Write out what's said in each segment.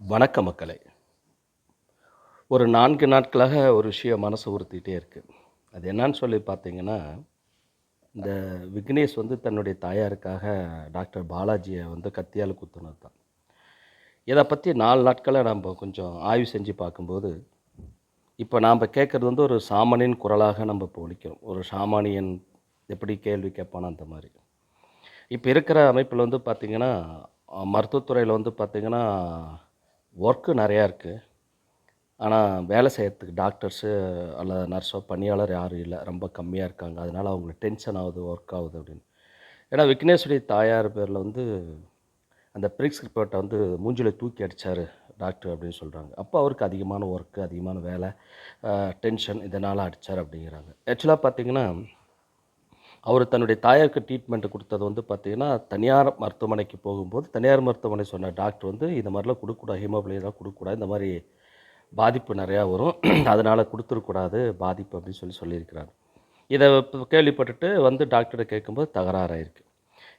வணக்க மக்களே. ஒரு நான்கு நாட்களாக ஒரு விஷயம் மனசு உறுத்திட்டே இருக்குது அது என்னன்னு சொல்லி பார்த்தீங்கன்னா இந்த விக்னேஷ் வந்து தன்னுடைய தாயாருக்காக டாக்டர் பாலாஜியை வந்து கத்தியால் குத்துனது தான். இதை பற்றி நாலு நாட்களாக நம்ம கொஞ்சம் ஆய்வு செஞ்சு பார்க்கும்போது இப்போ நாம் கேட்குறது வந்து ஒரு சாமானியன் குரலாக நம்ம இப்போ ஒழிக்கிறோம். ஒரு சாமானியன் எப்படி கேள்வி கேட்பானோ அந்த மாதிரி. இப்போ இருக்கிற அமைப்பில் வந்து பார்த்திங்கன்னா மருத்துவத்துறையில் வந்து பார்த்திங்கன்னா ஒர்க்கு நிறையா இருக்குது ஆனால் வேலை செய்கிறதுக்கு டாக்டர்ஸு அல்லது நர்ஸோ பணியாளர் யாரும் இல்லை. ரொம்ப கம்மியாக இருக்காங்க. அதனால் அவங்களுக்கு டென்ஷன் ஆகுது ஒர்க் ஆகுது அப்படின்னு. ஏன்னா விக்னேஸ்வரி தாயார் பேரில் வந்து அந்த பிரிஸ்கிரிப்டை வந்து மூஞ்சில் தூக்கி அடித்தார் டாக்டர் அப்படின்னு சொல்கிறாங்க அப்போ அவருக்கு அதிகமான ஒர்க்கு அதிகமான வேலை டென்ஷன் இதனால் அடித்தார் அப்படிங்கிறாங்க. ஆக்சுவலாக பார்த்திங்கன்னா அவர் தன்னுடைய தாயாருக்கு ட்ரீட்மெண்ட் கொடுத்தது வந்து பார்த்திங்கன்னா தனியார் மருத்துவமனைக்கு போகும்போது தனியார் மருத்துவமனை சொன்ன டாக்டர் வந்து இந்த மாதிரிலாம் கொடுக்கக்கூடாது ஹீமோகுளோபின்லாம் கொடுக்கக்கூடாது இந்த மாதிரி பாதிப்பு நிறையா வரும் அதனால் கொடுத்துருக்கூடாது பாதிப்பு அப்படின்னு சொல்லி சொல்லியிருக்கிறார். இதை கேள்விப்பட்டுட்டு வந்து டாக்டரை கேட்கும்போது தகராறாயிருக்கு.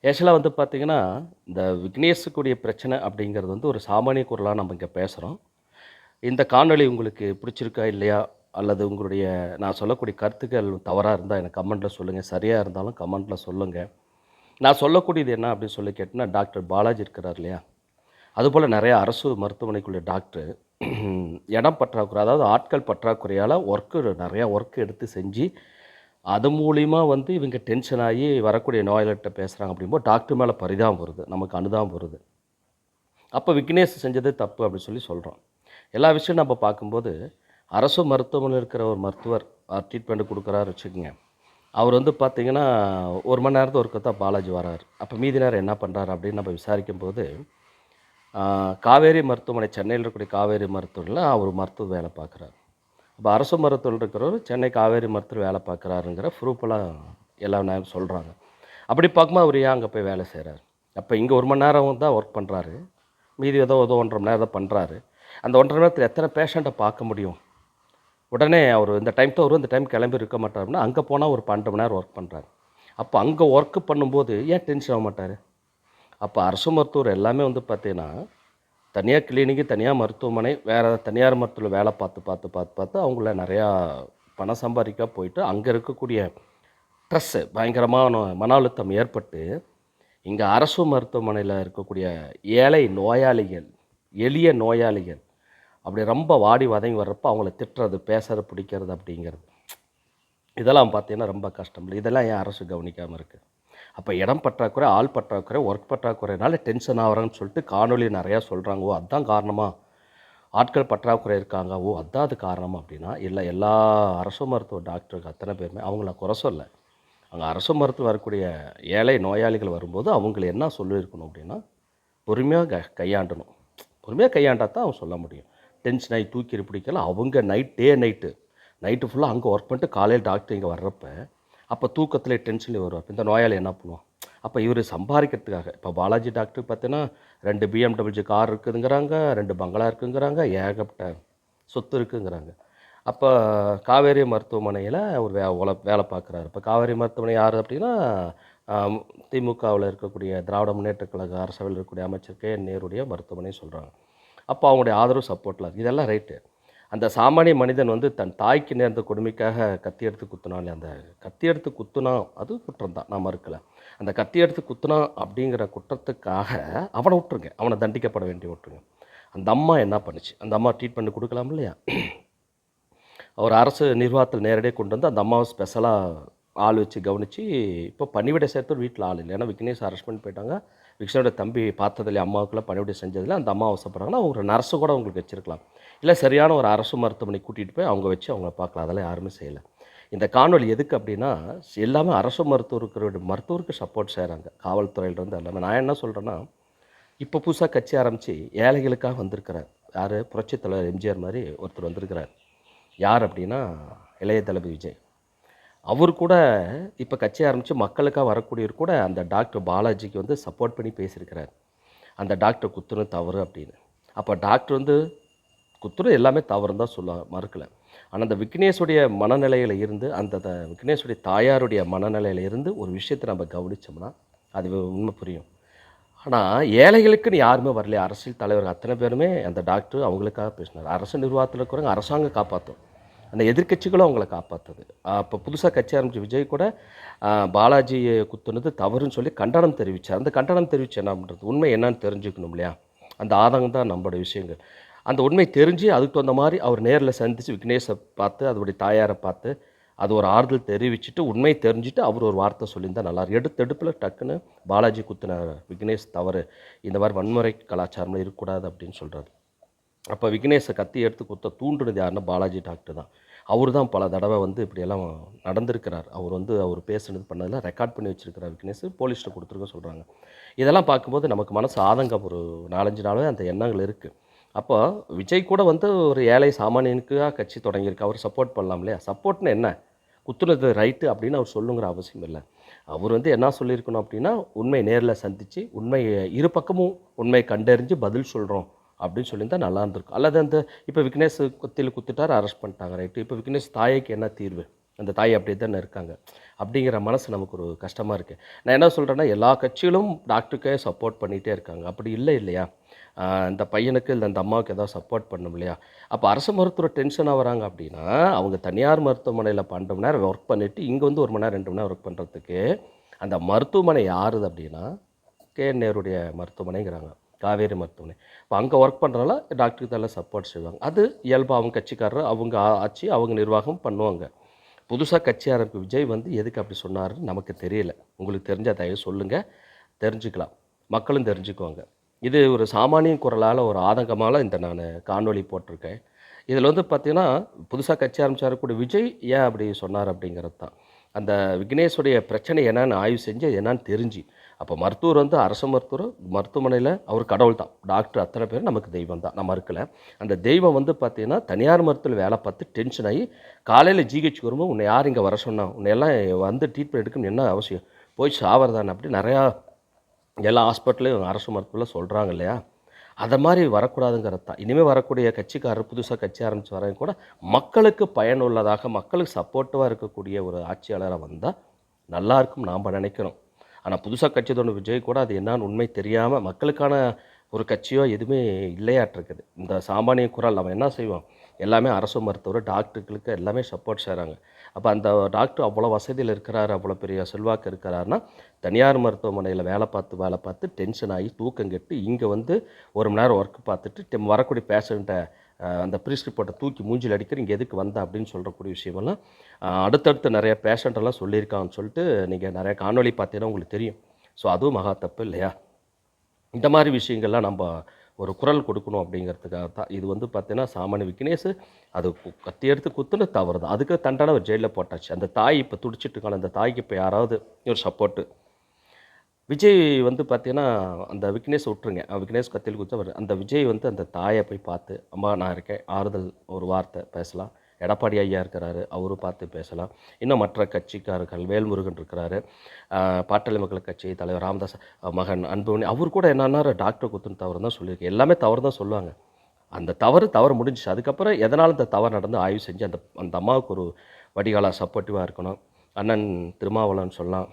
ஆக்சுவலாக வந்து பார்த்திங்கன்னா இந்த விக்னேஷுக்குரிய பிரச்சனை அப்படிங்கிறது வந்து ஒரு சாமானிய குரலாக நம்ம இங்கே பேசுகிறோம் இந்த காணொளி உங்களுக்கு பிடிச்சிருக்கா இல்லையா? அல்லது உங்களுடைய நான் சொல்லக்கூடிய கருத்துக்கள் தவறாக இருந்தால் எனக்கு கமெண்ட்டில் சொல்லுங்கள் சரியாக இருந்தாலும் கமெண்ட்டில் சொல்லுங்கள் நான் சொல்லக்கூடியது என்ன அப்படின்னு சொல்லி கேட்டேன்னா டாக்டர் பாலாஜி இருக்கிறார் இல்லையா? அதுபோல் நிறைய அரசு மருத்துவமனைக்குள்ள டாக்டர் இடம் பற்றாக்குறை அதாவது ஆட்கள் பற்றாக்குறையால் ஒர்க்கு நிறையா ஒர்க் எடுத்து செஞ்சு அது மூலிமா வந்து இவங்க டென்ஷன் ஆகி வரக்கூடிய நோயாளிகிட்ட பேசுகிறாங்க அப்படிங்கும்போது டாக்டர் மேலே பரிதாபம் வருது. நமக்கு அனுதாபம் வருது. அப்போ விக்னேஷ் செஞ்சது தப்பு அப்படின்னு சொல்லி சொல்கிறோம் எல்லா விஷயம் நம்ம பார்க்கும்போது அரசு மருத்துவமனையில் இருக்கிற ஒரு மருத்துவர் ட்ரீட்மெண்ட் கொடுக்குறாரு வச்சுக்கோங்க. அவர் வந்து பார்த்திங்கன்னா ஒரு மணி நேரத்தை ஒருக்க தான் பாலாஜி வராரு. அப்போ மீதி நேரம் என்ன பண்ணுறாரு அப்படின்னு நம்ம விசாரிக்கும் போது காவேரி மருத்துவமனை சென்னையில் இருக்கக்கூடிய காவேரி மருத்துவமனையில் அவர் மருத்துவ வேலை பார்க்குறாரு அப்போ அரசு மருத்துவர் இருக்கிறவர் சென்னை காவேரி மருத்துவர் வேலை பார்க்குறாருங்கிற ப்ரூஃபெல்லாம் எல்லா நேரம் சொல்கிறாங்க அப்படி பார்க்கும்போது அவர் ஏன் அங்கே போய் வேலை செய்கிறார் அப்போ இங்கே ஒரு மணி நேரம் தான் ஒர்க் பண்ணுறாரு மீதி ஏதோ ஏதோ ஒன்றரை மணி நேரம் தான் பண்ணுறாரு அந்த ஒன்றரை மணி நேரத்தில் எத்தனை பேஷண்ட்டை பார்க்க முடியும்? உடனே அவர் இந்த டைம் தான் வரும் இந்த டைம் கிளம்பி இருக்க மாட்டார்னா அங்கே போனால் ஒரு பன்னெண்டு மணி நேரம் ஒர்க் பண்ணுறாரு அப்போ அங்கே ஒர்க்கு பண்ணும்போது ஏன் டென்ஷன் ஆக மாட்டார்? அப்போ அரசு மருத்துவர் எல்லாமே வந்து பார்த்தீங்கன்னா தனியார் கிளினிக்கு தனியாக மருத்துவமனை வேறு தனியார் மருத்துவ வேலை பார்த்து பார்த்து பார்த்து பார்த்து அவங்கள நிறையா பணம் சம்பாதிக்க போயிட்டு அங்கே இருக்கக்கூடிய ஸ்ட்ரெஸ்ஸு பயங்கரமான மன அழுத்தம் ஏற்பட்டு இங்கே அரசு மருத்துவமனையில் இருக்கக்கூடிய ஏழை நோயாளிகள் எளிய நோயாளிகள் அப்படி ரொம்ப வாடி வதங்கி வர்றப்போ அவங்கள திட்டுறது பேசுறது பிடிக்கிறது அப்படிங்கிறது. இதெல்லாம் பார்த்தீங்கன்னா ரொம்ப கஷ்டம். இல்லை இதெல்லாம் ஏன் அரசு கவனிக்காமல் இருக்குது அப்போ இடம் பற்றாக்குறை ஆள் பற்றாக்குறை ஒர்க் பற்றாக்குறைனால டென்ஷன் ஆகிறாங்கன்னு சொல்லிட்டு காணொலி நிறையா சொல்கிறாங்க ஓ அதுதான் காரணமாக ஆட்கள் பற்றாக்குறை இருக்காங்க. ஓ அதான் அது காரணம் அப்படின்னா இல்லை எல்லா அரசு மருத்துவ டாக்டருக்கு அத்தனை பேருமே அவங்கள குறை சொல்ல. அங்கே அரசு மருத்துவம் வரக்கூடிய ஏழை நோயாளிகள் வரும்போது அவங்கள என்ன சொல்லியிருக்கணும் அப்படின்னா பொறுமையாக க கையாண்டணும். பொறுமையாக கையாண்டா தான் அவங்க சொல்ல முடியும். டென்ஷன் ஆகி தூக்கி பிடிக்கலாம் அவங்க நைட் டே நைட்டு நைட்டு ஃபுல்லாக அங்கே ஒர்க் பண்ணிட்டு காலையில் டாக்டர் இங்கே வர்றப்ப அப்போ தூக்கத்தில் டென்ஷன்லேயே வருவார். இந்த நோயாளி என்ன பண்ணுவான்? அப்போ இவர் சம்பாதிக்கிறதுக்காக இப்போ பாலாஜி டாக்டர் பார்த்தீங்கன்னா ரெண்டு பிஎம்டபிள்யூ கார் இருக்குதுங்கிறாங்க ரெண்டு பங்களா இருக்குங்கிறாங்க ஏகப்பட்ட சொத்து இருக்குங்கிறாங்க. அப்போ காவேரி மருத்துவமனையில் ஒரு வே உல வேலை பார்க்குறாரு. இப்போ காவேரி மருத்துவமனை யார் அப்படின்னா திமுகவில் இருக்கக்கூடிய திராவிட முன்னேற்றக் கழக அரசவையில் இருக்கக்கூடிய அமைச்சர் கே நேருடைய மருத்துவமனை சொல்கிறாங்க அப்போ அவங்களுடைய ஆதரவு சப்போர்ட்டில் இருக்குது இதெல்லாம் ரைட்டு அந்த சாமானிய மனிதன் வந்து தன் தாய்க்கு நேர்ந்த கொடுமைக்காக கத்தி எடுத்து குத்துனாலே அந்த கத்தி எடுத்து குத்துனா அது குற்றம் தான் நான் மறுக்கலை. அந்த கத்தி எடுத்து குத்துனா அப்படிங்கிற குற்றத்துக்காக அவனை விட்டுருங்க. அவனை தண்டிக்கப்பட வேண்டிய விட்டுருங்க. அந்த அம்மா என்ன பண்ணுச்சு? அந்த அம்மா ட்ரீட்மெண்ட் கொடுக்கலாம் இல்லையா? அவர் அரசு நிர்வாகத்தில் நேரடியாக கொண்டு வந்து அந்த அம்மாவை ஸ்பெஷலாக ஆள் வச்சு கவனித்து இப்போ பணிவிடை சேர்த்து வீட்டில் ஆள் இல்லை. ஏன்னா விக்னேஷ் அரெஸ்ட் போயிட்டாங்க. விக்ஷனோட தம்பி பார்த்ததில்ல அம்மாவுக்குலாம் பணிவிடை செஞ்சதில் அந்த அம்மா அவசப்படுறாங்கன்னா ஒரு நர்ஸு கூட அவங்களுக்கு வச்சிருக்கலாம். இல்லை சரியான ஒரு அரசு மருத்துவமனை கூட்டிகிட்டு போய் அவங்க வச்சு அவங்கள பார்க்கலாம். அதெல்லாம் யாருமே செய்யலை. இந்த காணொளி எதுக்கு அப்படின்னா எல்லாமே அரசு மருத்துவருக்கு மருத்துவருக்கு சப்போர்ட் செய்கிறாங்க காவல்துறையிலேருந்து எல்லாமே. நான் என்ன சொல்கிறேன்னா இப்போ புதுசாக கட்சி ஆரம்பித்து ஏழைகளுக்காக வந்திருக்கிறார். யார்? புரட்சித் தலைவர் எம்ஜிஆர் மாதிரி ஒருத்தர் வந்திருக்கிறார். யார் அப்படின்னா இளைய தளபதி விஜய். அவர் கூட இப்போ கட்சி ஆரம்பித்து மக்களுக்காக வரக்கூடியவர் கூட அந்த டாக்டர் பாலாஜிக்கு வந்து சப்போர்ட் பண்ணி பேசியிருக்கிறார். அந்த டாக்டர் குத்துனு தவறு அப்படின்னு. அப்போ டாக்டர் வந்து குத்துரு எல்லாமே தவறுன்னு தான் சொல்ல மறுக்கலை. ஆனால் அந்த விக்னேஷுடைய மனநிலையில் இருந்து அந்த விக்னேஷுடைய தாயாருடைய மனநிலையில் இருந்து ஒரு விஷயத்தை நம்ம கவனிச்சோம்னா அது உண்மை புரியும். ஆனால் ஏழைகளுக்குன்னு யாருமே வரலையே. அரசியல் தலைவர் அத்தனை பேருமே அந்த டாக்டர் அவங்களுக்காக பேசினார். அரசு நிர்வாகத்தில் இருக்கிறவங்க அரசாங்கம் காப்பாற்றும் அந்த எதிர்க்கட்சிகளும் அவங்கள காப்பாற்றுது அப்போ புதுசாக கட்சி ஆரம்பித்த விஜய் கூட பாலாஜியை குத்துனது தவறுன்னு சொல்லி கண்டனம் தெரிவித்தார் அந்த கண்டனம் தெரிவிச்சு என்ன பண்ணுறது உண்மை என்னன்னு தெரிஞ்சுக்கணும் இல்லையா? அந்த ஆதங்கம் தான் நம்மளோட விஷயங்கள். அந்த உண்மை தெரிஞ்சு அதுக்கு தகுந்த மாதிரி அவர் நேரில் சந்தித்து விக்னேஷை பார்த்து அதோடைய தாயாரை பார்த்து அது ஒரு ஆறுதல் தெரிவிச்சுட்டு உண்மை தெரிஞ்சுட்டு அவர் ஒரு வார்த்தை சொல்லியிருந்தா நல்லா எடுத்தெடுப்பில் எடுத்து எடுப்பில் டக்குன்னு பாலாஜி குத்துனார். விக்னேஷ் தவறு. இந்த மாதிரி வன்முறை கலாச்சாரம்லாம் இருக்கக்கூடாது அப்படின்னு சொல்கிறாரு அப்போ விக்னேஷை கத்தி எடுத்து குத்த தூண்டுனது யாருன்னா பாலாஜி டாக்டர் தான். அவர் தான் பல தடவை வந்து இப்படியெல்லாம் நடந்திருக்கிறார். அவர் வந்து அவர் பேசுனது பண்ணதெல்லாம் ரெக்கார்ட் பண்ணி வச்சிருக்கிறார் விக்னேஷ் போலீஸ்கிட்ட கொடுத்துருக்க சொல்கிறாங்க இதெல்லாம் பார்க்கும்போது நமக்கு மனசு ஆதங்கம். ஒரு நாலஞ்சு நாளாகவே அந்த எண்ணங்கள் இருக்குது அப்போ விஜய் கூட வந்து ஒரு ஏழை சாமானியனுக்காக கட்சி தொடங்கியிருக்கு. அவர் சப்போர்ட் பண்ணலாம் இல்லையா? சப்போர்ட்னு என்ன? குத்துனது ரைட்டு அப்படின்னு அவர் சொல்லுங்கிற அவசியம் இல்லை. அவர் வந்து என்ன சொல்லியிருக்கணும் அப்படின்னா உண்மை நேரில் சந்தித்து உண்மை இரு பக்கமும் உண்மை கண்டறிஞ்சு பதில் சொல்கிறோம் அப்படின்னு சொல்லியிருந்தா நல்லா இருந்திருக்கும். அல்லது அந்த இப்போ விக்னேஷ் கொத்தியில் குத்துட்டார் அரெஸ்ட் பண்ணிட்டாங்க ரைட்டு இப்போ விக்னேஷ் தாய்க்கு என்ன தீர்வு? அந்த தாய் அப்படியே தானே இருக்காங்க. அப்படிங்கிற மனசு நமக்கு ஒரு கஷ்டமாக இருக்குது நான் என்ன சொல்கிறேன்னா எல்லா கட்சிகளும் டாக்டருக்கே சப்போர்ட் பண்ணிகிட்டே இருக்காங்க. அப்படி இல்லை இல்லையா? இந்த பையனுக்கு இல்லை அந்த அம்மாவுக்கு ஏதாவது சப்போர்ட் பண்ணும் இல்லையா? அப்போ அரசு மருத்துவர் டென்ஷனாக வராங்க அப்படின்னா அவங்க தனியார் மருத்துவமனையில் பன்னெண்டு மணி நேரம் ஒர்க் பண்ணிவிட்டு இங்கே வந்து ஒரு மணி நேரம் ரெண்டு மணி நேரம் ஒர்க் பண்ணுறதுக்கு அந்த மருத்துவமனை யாருது அப்படின்னா கே நேருடைய மருத்துவமனைங்கிறாங்க. காவேரி மருத்துவமனை. இப்போ அங்கே ஒர்க் பண்ணுறனால டாக்டருக்கு தான் சப்போர்ட் செய்வாங்க. அது இயல்பாக அவங்க கட்சிக்காரர் அவங்க ஆட்சி அவங்க நிர்வாகம் பண்ணுவாங்க. புதுசாக கட்சி ஆரம்பிக்க விஜய் வந்து எதுக்கு அப்படி சொன்னாருன்னு நமக்கு தெரியல. உங்களுக்கு தெரிஞ்சால் தயவு சொல்லுங்கள் தெரிஞ்சுக்கலாம். மக்களும் தெரிஞ்சுக்குவாங்க. இது ஒரு சாமானிய குரலால் ஒரு ஆதங்கமால் இந்த நான் காணொலி போட்டிருக்கேன். இதில் வந்து பார்த்திங்கன்னா புதுசாக கட்சி ஆரம்பிச்சாரக்கூடிய விஜய் ஏன் அப்படி சொன்னார் அப்படிங்கிறது தான் அந்த விக்னேஷுடைய பிரச்சனை என்னன்னு ஆய்வு செஞ்சு என்னென்னு என்னன்னு தெரிஞ்சு. அப்போ மருத்துவர் வந்து அரசு மருத்துவர் மருத்துவமனையில் அவர் கடவுள் தான். டாக்டர் அத்தனை பேர் நமக்கு தெய்வம் தான். நம்ம இருக்கல அந்த தெய்வம் வந்து பார்த்தீங்கன்னா தனியார் மருத்துவத்தில் வேலை பார்த்து டென்ஷன் ஆகி காலையில் ஜிஹெச் வரும்போது உன்னை யார் இங்கே வர சொன்னா? உன்னை எல்லாம் வந்து ட்ரீட்மெண்ட் எடுக்கணும்னு என்ன அவசியம்? போய் சாவறதானே? அப்படி நிறையா எல்லா ஹாஸ்பிட்டலையும் அரசு மருத்துவத்தில் சொல்கிறாங்க இல்லையா? அதை மாதிரி வரக்கூடாதுங்கிறது. தான் இனிமேல் வரக்கூடிய கட்சிக்காரர் புதுசாக கட்சி ஆரம்பித்து வரவங்க கூட மக்களுக்கு பயனுள்ளதாக மக்களுக்கு சப்போர்ட்டிவாக இருக்கக்கூடிய ஒரு ஆட்சியாளராக வந்தால் நல்லா இருக்கும் நாம் நினைக்கிறோம். ஆனால் புதுசாக கட்சி தோணும் விஜய் கூட அது என்னான்னு உண்மை தெரியாமல் மக்களுக்கான ஒரு கட்சியோ எதுவுமே இல்லையாட்டிருக்குது. இந்த சாமானிய குரல் நம்ம என்ன செய்வோம் எல்லாமே அரசு மருத்துவர் டாக்டர்களுக்கு எல்லாமே சப்போர்ட் செய்கிறாங்க அப்போ அந்த டாக்டர் அவ்வளோ வசதியில் இருக்கிறாரு அவ்வளோ பெரிய செல்வாக்கு இருக்கிறாருன்னா தனியார் மருத்துவமனையில் வேலை பார்த்து வேலை பார்த்து டென்ஷன் ஆகி தூக்கம் கெட்டு இங்கே வந்து ஒரு மணி நேரம் ஒர்க் பார்த்துட்டு வரக்கூடிய பேஷண்ட்டை அந்த ப்ரிஸ்கிரிப்டை தூக்கி மூஞ்சில் அடிக்கிற இங்கே எதுக்கு வந்தா அப்படின்னு சொல்கிறக்கூடிய விஷயமெல்லாம் அடுத்தடுத்து நிறைய பேஷண்ட்டெல்லாம் சொல்லியிருக்கான்னு சொல்லியிருக்காங்கன்னு சொல்லிட்டு நீங்கள் நிறைய காணொளி பார்த்தீங்கன்னா உங்களுக்கு தெரியும். ஸோ அதுவும் மகா தப்பு இல்லையா? இந்த மாதிரி விஷயங்கள்லாம் நம்ம ஒரு குரல் கொடுக்கணும் அப்படிங்கிறதுக்காக தான் இது வந்து பார்த்தீங்கன்னா சாமானிய விக்னேஷ் அது கு- கத்தி எடுத்து குத்துன்னு தவறு தான். அதுக்கு தண்டனை ஒரு ஜெயிலில் போட்டாச்சு. அந்த தாய் இப்போ துடிச்சிட்டு இருக்காங்க அந்த தாய்க்கு இப்போ யாராவது ஒரு சப்போர்ட்டு விஜய் வந்து பார்த்தீங்கன்னா அந்த விக்னேஷ் விட்டுருங்க. விக்னேஷ் கத்தியில் குத்து அவர் அந்த விஜய் வந்து அந்த தாயை போய் பார்த்து அம்மா நான் இருக்கேன். ஆறுதல் ஒரு வார்த்தை பேசலாம். எடப்பாடி ஐயா இருக்கிறாரு அவரும் பார்த்து பேசலாம். இன்னும் மற்ற கட்சிக்காரர்கள் வேல்முருகன் இருக்கிறாரு பாட்டாளி மக்கள் கட்சி தலைவர் ராமதாஸ் மகன் அன்புமணி அவர் கூட என்னன்னா டாக்டர் குத்துன்னு தவறு தான் சொல்லியிருக்கு. எல்லாமே தவறு தான் சொல்லுவாங்க. அந்த தவறு தவறு முடிஞ்சிச்சு. அதுக்கப்புறம் எதனால் இந்த தவறு நடந்து ஆய்வு செஞ்சு அந்த அந்த அம்மாவுக்கு ஒரு வடிகாலா சப்போர்ட்டிவாக இருக்கணும். அண்ணன் திருமாவளவன் சொல்லலாம்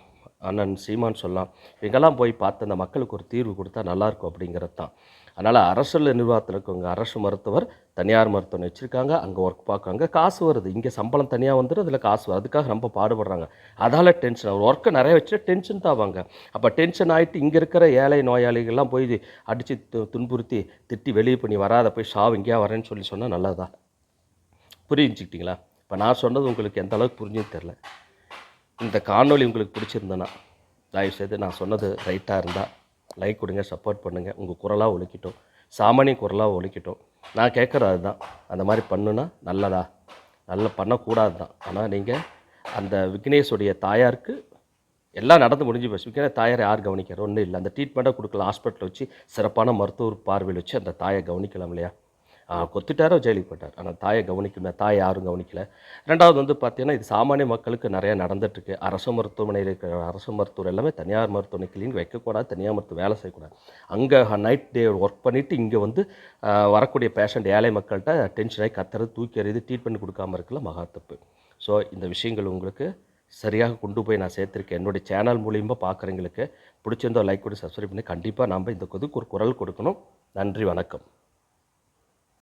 அண்ணன் சீமான் சொல்லலாம். இவங்கெல்லாம் போய் பார்த்து அந்த மக்களுக்கு ஒரு தீர்வு கொடுத்தா நல்லாயிருக்கும் அப்படிங்கிறது தான். அதனால் அரசில் நிர்வாகத்தில் இருக்கவங்க அரசு மருத்துவர் தனியார் மருத்துவம் வச்சுருக்காங்க. அங்கே ஒர்க் பார்க்குறாங்க காசு வருது. இங்கே சம்பளம் தனியாக வந்துடும் அதில் காசு வருது அதுக்காக ரொம்ப பாடுபடுறாங்க. அதால் டென்ஷன் ஒரு ஒர்க்கை நிறைய வச்சு டென்ஷன் தான் அப்போ டென்ஷன் ஆகிட்டு இங்கே இருக்கிற ஏழை நோயாளிகள்லாம் போய் அடித்து து துன்புறுத்தி திட்டி வெளியே பண்ணி வராத. போய் ஷாவ் இங்கேயா வரேன்னு சொல்லி சொன்னால் நல்லதா? புரிஞ்சுக்கிட்டிங்களா? இப்போ நான் சொன்னது உங்களுக்கு எந்த அளவுக்கு புரிஞ்சுன்னு தெரில இந்த காணொலி உங்களுக்கு பிடிச்சிருந்தேன்னா தயவுசெய்து நான் சொன்னது ரைட்டாக இருந்தால் லைக் கொடுங்க சப்போர்ட் பண்ணுங்கள் உங்கள் குரலாக ஒழிக்கட்டும் சாமானிய குரலாக ஒழிக்கட்டும் நான் கேட்குறது அதுதான். அந்த மாதிரி பண்ணுனா நல்லதா? நல்ல பண்ணக்கூடாது தான் ஆனால் நீங்கள் அந்த விக்னேஷுடைய தாயாருக்கு எல்லாம் நடந்து முடிஞ்சு போச்சு. விக்னேஷ் தாயார் யார் கவனிக்கிற ஒன்றும் இல்லை. அந்த ட்ரீட்மெண்ட்டாக கொடுக்கலாம் ஹாஸ்பிட்டல் வச்சு சிறப்பான மருத்துவர் பார்வையில் வச்சு அந்த தாயை கவனிக்கலாம் இல்லையா? கொத்திட்டாரோ ஜெயிலுக்கு போட்டார் ஆனால் தாயை கவனிக்கணும் தாயை யாரும் கவனிக்கல. ரெண்டாவது வந்து பார்த்தீங்கன்னா இது சாமானிய மக்களுக்கு நிறையா நடந்துட்டுருக்கு. அரசு மருத்துவமனையில் இருக்கிற அரசு மருத்துவர் எல்லாமே தனியார் மருத்துவமனை கிளினிக் வைக்கக்கூடாது தனியார் மருத்துவம் வேலை செய்யக்கூடாது. அங்கே நைட் டே ஒர்க் பண்ணிவிட்டு இங்கே வந்து வரக்கூடிய பேஷண்ட் ஏழை மக்கள்கிட்ட டென்ஷன் ஆகி கத்துறது தூக்கி எறிது ட்ரீட்மெண்ட் கொடுக்காம இருக்கல மகா தப்பு. ஸோ இந்த விஷயங்கள் உங்களுக்கு சரியாக கொண்டு போய் நான் சேர்த்துருக்கேன். என்னுடைய சேனல் மூலியமாக பார்க்குறவங்களுக்கு பிடிச்சிருந்தோ லைக் பண்ணி சப்ஸ்கிரைப் பண்ணி கண்டிப்பாக நாம் இந்த கொதுக்கு ஒரு குரல் கொடுக்கணும். நன்றி வணக்கம்.